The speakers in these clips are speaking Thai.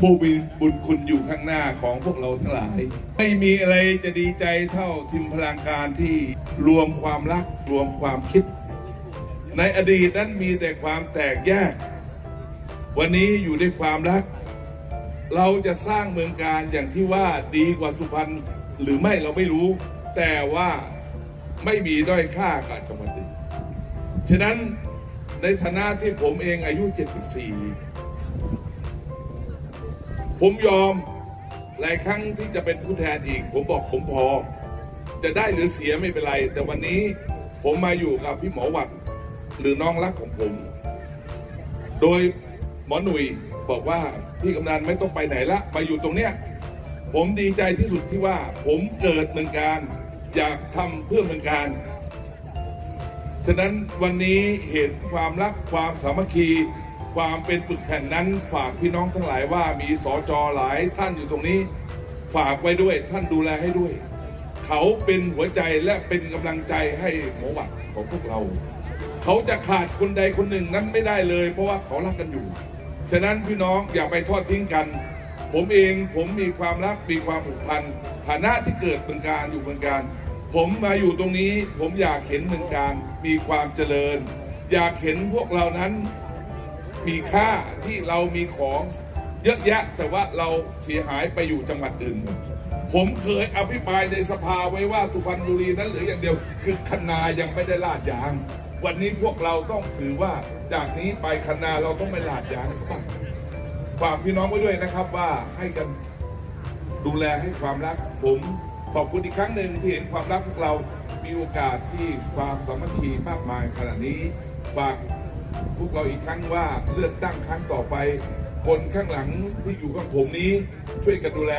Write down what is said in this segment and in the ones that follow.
ผู้มีบุญคุณอยู่ข้างหน้าของพวกเราทั้งหลาย ไม่มีอะไรจะดีใจเท่าทีมพลังการที่รวมความรักรวมความคิด ในอดีตนั้นมีแต่ความแตกแยก วันนี้อยู่ด้วยความรัก เราจะสร้างเมืองการอย่างที่ว่าดีกว่าสุพรรณหรือไม่เราไม่รู้ แต่ว่าไม่มีด้อยค่ากับจังหวัดอื่นฉะนั้นในฐานะที่ผมเองอายุ 74 ผมยอมหลายครั้งที่จะเป็นผู้แทนอีก ผมบอกผมพอ จะได้หรือเสียไม่เป็นไร แต่วันนี้ผมมาอยู่กับพี่หมอวัดหรือน้องรักของผม โดยหมอหนุ่ยบอกว่าพี่กำนันไม่ต้องไปไหนละมาอยู่ตรงเนี้ยผมดีใจที่สุดที่ว่าผมเกิดเมืองการ อยากทำเพื่อเมืองการ ฉะนั้นวันนี้เหตุความรักความสามัคคี ความเป็นปึกแผ่นนั้นฝากพี่น้องทั้งหลายว่ามีสอจอหลายท่านอยู่ตรงนี้ ฝากไว้ด้วยท่านดูแลให้ด้วย เขาเป็นหัวใจและเป็นกำลังใจให้หมอวัดของพวกเรา เขาจะขาดคนใดคนหนึ่งนั้นไม่ได้เลย เพราะว่าเขารักกันอยู่ ฉะนั้นพี่น้องอย่าไปทอดทิ้งกัน ผมเองผมมีความรักมีความผูกพันฐานะที่เกิดเมืองการอยู่เมืองการผมมาอยู่ตรงนี้ผมอยากเห็นเมืองการมีความเจริญ อยากเห็นพวกเรานั้น มีค่าที่เรามีของเยอะแยะ แต่ว่าเราเสียหายไปอยู่จังหวัดอื่นหมดผมเคยอภิปรายในสภาไว้ว่าสุพรรณบุรีนั้นเหลืออย่างเดียวคือคณายังไม่ได้ลาดยาง วันนี้พวกเราต้องถือว่าจากนี้ไปคณาเราต้องไม่ลาดยางสักบ้างฝากพี่น้องไว้ด้วยนะครับว่าให้กันดูแลให้ความรัก ผมขอบคุณอีกครั้งหนึ่งที่เห็นความรักพวกเรา มีโอกาสที่ความสามัคคีมากมายขนาดนี้ฝาก พวกเราอีกครั้งว่าเลือกตั้งครั้งต่อไป คนข้างหลังที่อยู่กับผมนี้ ช่วยกันดูแล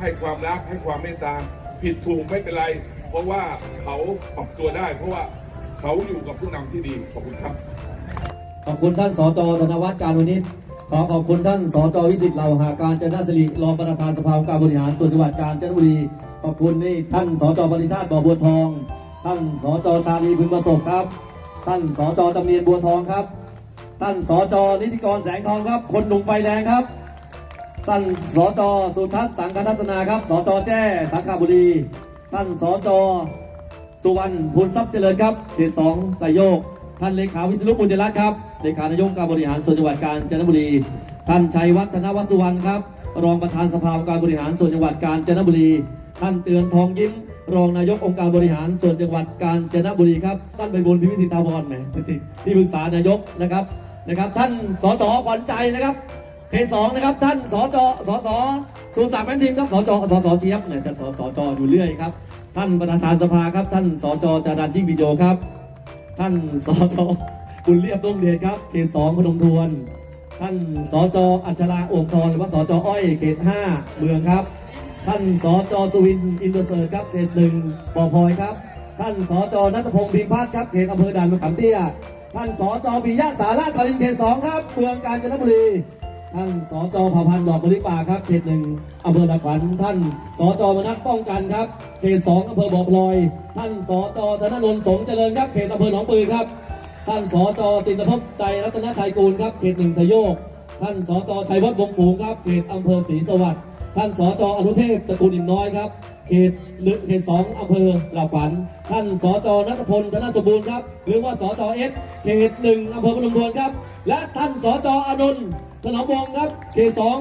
ให้ความรักให้ความเมตตาผิดถูกไม่เป็นไร เพราะว่าเขาปรับตัวได้ เพราะว่าเขาอยู่กับผู้นำที่ดีขอบคุณครับ ขอบคุณท่านสจธนวัฒน์การวณิชขอขอบคุณท่านสจวิสิตเหล่าหาการจนสิริรองประธานสภาองค์การบริหารส่วนจังหวัดกาญจนบุรี ขอบคุณนี่ท่านสจปริชาติบ่อบัวทอง ท่านสจชาลีพึงประสบครับ ท่านสจจำเนียนบัวทองครับ ท่านสจนิติกรแสงทองครับ คนหนุ่มไฟแดงครับ ท่านสจสุทัศน์สังคทัศนาครับ สจแจ้สังขบุรี ท่านสจสุวรรณภูลทรัพย์เจริญครับ เขตสองสายโยก ท่านเลขาวิศนุบุญยรัตน์ครับ เลขานายกการบริหารส่วนจังหวัดกาญจนบุรี ท่านชัยวัฒนวัสุวรรณครับ รองประธานสภาการบริหารส่วนจังหวัดกาญจนบุรี ท่านเตือนทองยิ้ม รองนายกองค์การบริหารส่วนจังหวัดกาญจนบุรีครับท่านไปบุญพิพิธิตาวรแหมที่ปรึกษานายกนะครับนะครับ ท่านสสขวัญใจนะครับเขตสองนะครับ ท่านสจสสสุศักดิ์แป้นทิมครับสจสสเจี๊ยบเนี่ยจะสสจอยู่เรื่อยครับ ท่านประธานสภาครับ ท่านสจจารันยิ่งวิดีโอครับ ท่านสจคุณเรียบต้งเดชครับ เขตสองพนมทวน ท่านสจอัชราโอ่งทองหรือว่าสจอ้อยเขตห้าเมืองครับ ท่านสจสุวินอินเตอร์เซิร์ครับเขตหนึ่งบ่อพลอยครับ ท่านสจนัทพงศ์พิมพัฒน์ครับเขตอำเภอด่านมะขามเตี้ย ท่านสจปิยะสาราชสลินเขตสองครับเมืองกาญจนบุรี ท่านสจเผ่าพันธ์ดอกมะลิป่าครับเขตหนึ่งอำเภอตะขวัญท่านสจมนัสป้องกันครับเขตสองอำเภอบ่อพลอย ท่านสจธนนนท์สงเจริญครับเขตอำเภอหนองปือครับ ท่านสจตินภพใจรัตนชัยกูลครับเขตหนึ่งสยโยกท่านสจชัยวัฒน์วงศ์ฝูงครับเขตอำเภอศรีสวัสดิ์ ท่านสจอนุเทพตระกูลอิ่มน้อยครับ เขตหนึ่งเขตสองอำเภอหล่าขวัญท่านสจนัทพลธนสมบูรณ์ครับ หรือว่าสจเอสเขตหนึ่งอำเภอพนมทวนครับ และท่านสจอนุนถนอมวงครับ เขตสอง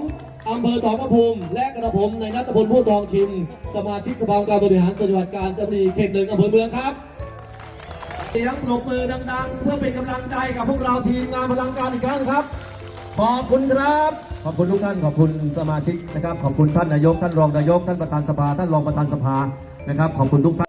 อำเภอทองพระภูมิ และกระผมในนัทพลผู้ทองชิน สมาชิกสภาองค์การบริหารส่วนจังหวัดกาญจนบุรีเขตหนึ่งอำเภอเมืองครับเสียงปรบมือดัง ๆ เพื่อเป็นกำลังใจกับพวกเราทีมงานพลังการอีกครั้งครับ ขอบคุณครับ ขอบคุณทุกท่าน ขอบคุณสมาชิกนะครับ ขอบคุณท่านนายก ท่านรองนายก ท่านประธานสภา ท่านรองประธานสภา นะครับ ขอบคุณทุกท่าน